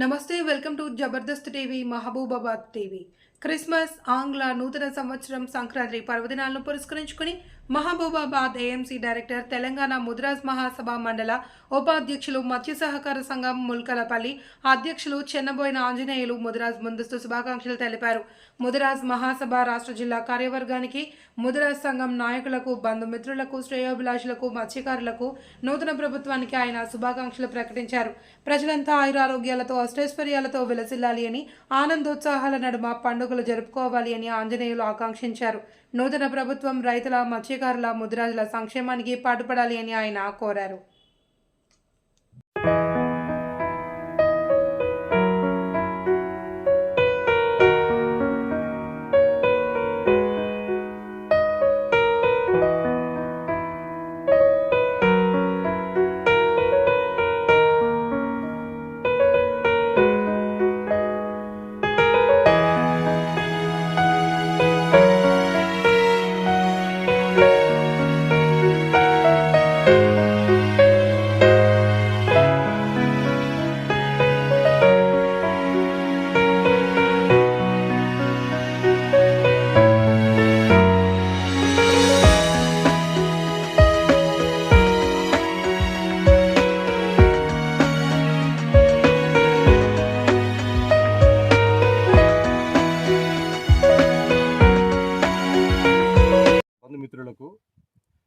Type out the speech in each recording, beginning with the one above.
నమస్తే welcome to Jabardasth TV Mahabubabad TV Christmas ఆంగ్ల నూతన సంవత్సరం సంక్రాంతి పర్వదినాలను పురస్కరించుకుని మహబూబాబాద్ ఏఎంసీ డైరెక్టర్ తెలంగాణ ముద్రాజ్ మహాసభ మండల ఉపాధ్యక్షులు మత్స్య సహకార సంఘం ముల్కలపల్లి అధ్యక్షులు చెన్నబోయిన ఆంజనేయులు ముదిరాజ్ ముందస్తు శుభాకాంక్షలు తెలిపారు. ముదిరాజ్ మహాసభ రాష్ట్ర జిల్లా కార్యవర్గానికి ముదిరాజ్ సంఘం నాయకులకు బంధుమిత్రులకు శ్రేయోభిలాషులకు మత్స్యకారులకు నూతన ప్రభుత్వానికి ఆయన శుభాకాంక్షలు ప్రకటించారు. ప్రజలంతా ఆయురారోగ్యాలతో అష్టైశ్వర్యాలతో విలసిల్లాలి అని ఆనందోత్సాహాల నడుమ పండుగ పండుగలు జరుపుకోవాలి అని ఆంజనేయులు ఆకాంక్షించారు. నూతన ప్రభుత్వం రైతుల మత్స్యకారుల ముద్రాజుల సంక్షేమానికి పాటుపడాలి అని ఆయన కోరారు. బంధుమిత్రులకు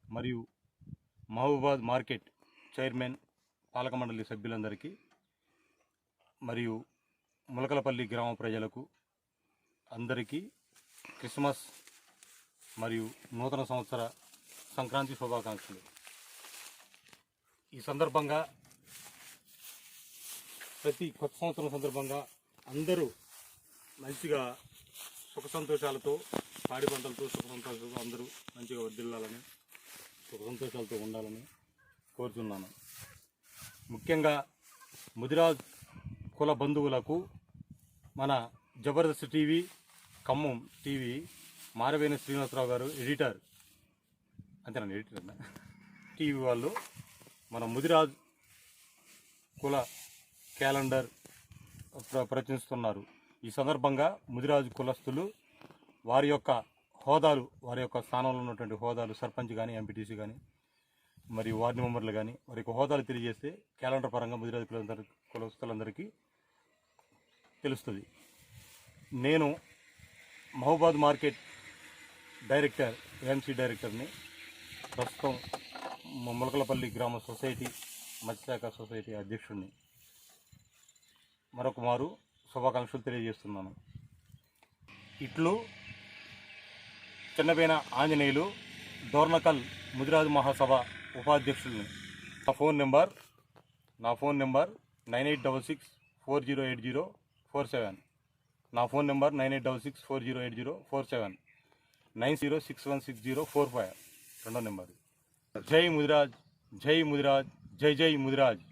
మరియు మహబూబాద్ మార్కెట్ చైర్మన్ పాలక మండలి సభ్యులందరికీ మరియు ములకలపల్లి గ్రామ ప్రజలకు అందరికీ క్రిస్మస్ మరియు నూతన సంవత్సర సంక్రాంతి శుభాకాంక్షలు. ఈ సందర్భంగా ప్రతి కొత్త సంవత్సరం సందర్భంగా అందరూ మంచిగా సుఖ సంతోషాలతో పాడి పంటలతో సుఖ సంతోషాలతో అందరూ మంచిగా వర్దిల్లాలని సుఖ సంతోషాలతో ఉండాలని కోరుతున్నాను ముఖ్యంగా ముదిరాజ్ కుల బంధువులకు మన జబర్దస్త్ టీవీ ఖమ్మం టీవీ మారవేణి శ్రీనివాసరావు గారు ఎడిటర్ అంతేనా ఎడిటర్ అన్న? టీవీ వాళ్ళు మన ముదిరాజ్ కుల క్యాలెండర్ ప్ర- ప్రచురిస్తున్నారు. ఈ సందర్భంగా ముదిరాజు కులస్తులు వారి యొక్క హోదాలు వారి యొక్క స్థానంలో ఉన్నటువంటి హోదాలు సర్పంచ్ కానీ ఎంపీటీసీ కానీ మరియు వార్డు మెంబర్లు కానీ వారి యొక్క హోదాలు తెలియజేస్తే క్యాలెండర్ పరంగా ముదిరాజు కులందరి కులస్తులందరికీ తెలుస్తుంది. నేను మహబూబాద్ మార్కెట్ డైరెక్టర్ ఏఎంసీ డైరెక్టర్ని ప్రస్తుతం ములకలపల్లి గ్రామ సొసైటీ మత్స్యశాఖ సొసైటీ అధ్యక్షుడిని మరొక మారు శుభాకాంక్షలు తెలియజేస్తున్నాను. ఇట్లు చిన్నపైన ఆంజనేయులు దోర్నకల్ ముదిరాజు మహాసభ ఉపాధ్యక్షుల్ని. నా ఫోన్ నెంబర్ నా phone number nine eight double six four zero eight zero four seven. నా phone number nine eight double six four zero eight zero four seven. Nine zero six one six zero four five. రెండో number. జై ముదిరాజ్ జై ముదిరాజ్ జై జై ముదిరాజ్.